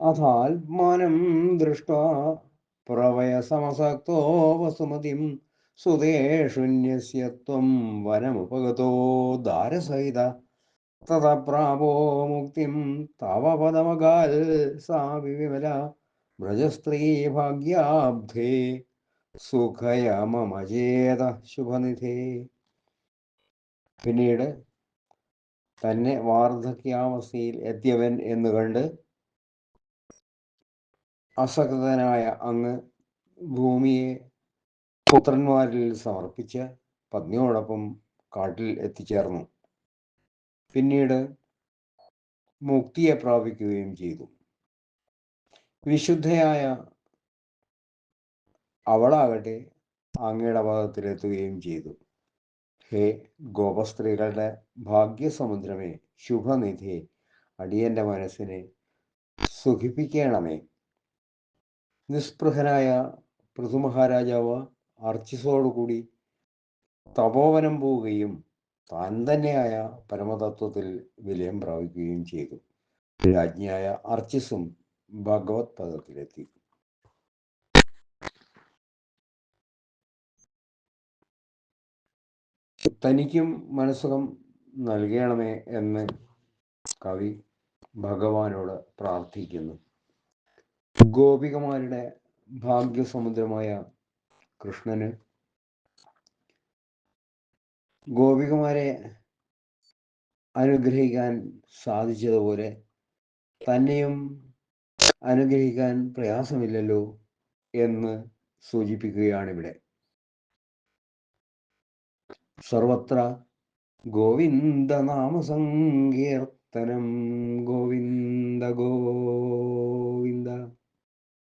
അഥാത്മാനം ദൃഷ്ട. പ്രവയസമസക്തോ വസുമതിം സുതേഷുന്യസ്യത്വം വനമുപഗതോ ദാരസഹിത തത പ്രാപോ മുക്തിം തവ പദമകാൽ സാ വിവിമല. വ്രജസ്ത്രീ ഭാഗ്യാബ്ധേ. സുഖയമമചേത ശുഭനിധേ. പിന്നീട് തന്നെ വാർദ്ധക്യാവസ്ഥയിൽ എത്തിയവൻ എന്ന് കണ്ട് അസക്തനായ അങ്ങ് ഭൂമിയെ പുത്രന്മാരിൽ സമർപ്പിച്ച് പത്നിയോടൊപ്പം കാട്ടിൽ എത്തിച്ചേർന്നു. പിന്നീട് മുക്തിയെ പ്രാപിക്കുകയും ചെയ്തു. വിശുദ്ധയായ അവളാകട്ടെ അങ്ങയുടെ പദത്തിലെത്തുകയും ചെയ്തു. ഹേ ഗോപസ്ത്രീകളുടെ ഭാഗ്യസമുദ്രമേ ശുഭനിധി അടിയന്റെ മനസ്സിനെ സുഖിപ്പിക്കണമേ. നിസ്പൃഹനായ പൃഥുമഹാരാജാവ് അർച്ചിസോടുകൂടി തപോവനം പോവുകയും താൻ തന്നെയായ പരമതത്വത്തിൽ വിലയം പ്രാപിക്കുകയും ചെയ്തു. രാജ്ഞിയായ അർച്ചിസും ഭഗവത് പദത്തിലെത്തി. തനിക്കും മനസ്സുഖം നൽകണമേ എന്ന് കവി ഭഗവാനോട് പ്രാർത്ഥിക്കുന്നു. ഗോപികമാരുടെ ഭാഗ്യസമുദ്രമായ കൃഷ്ണന് ഗോപികമാരെ അനുഗ്രഹിക്കാൻ സാധിച്ചതുപോലെ തന്നെയും അനുഗ്രഹിക്കാൻ പ്രയാസമില്ലല്ലോ എന്ന് സൂചിപ്പിക്കുകയാണിവിടെ. സർവത്ര ഗോവിന്ദ നാമസങ്കീർത്തനം ഗോവിന്ദ ഗോവിന്ദ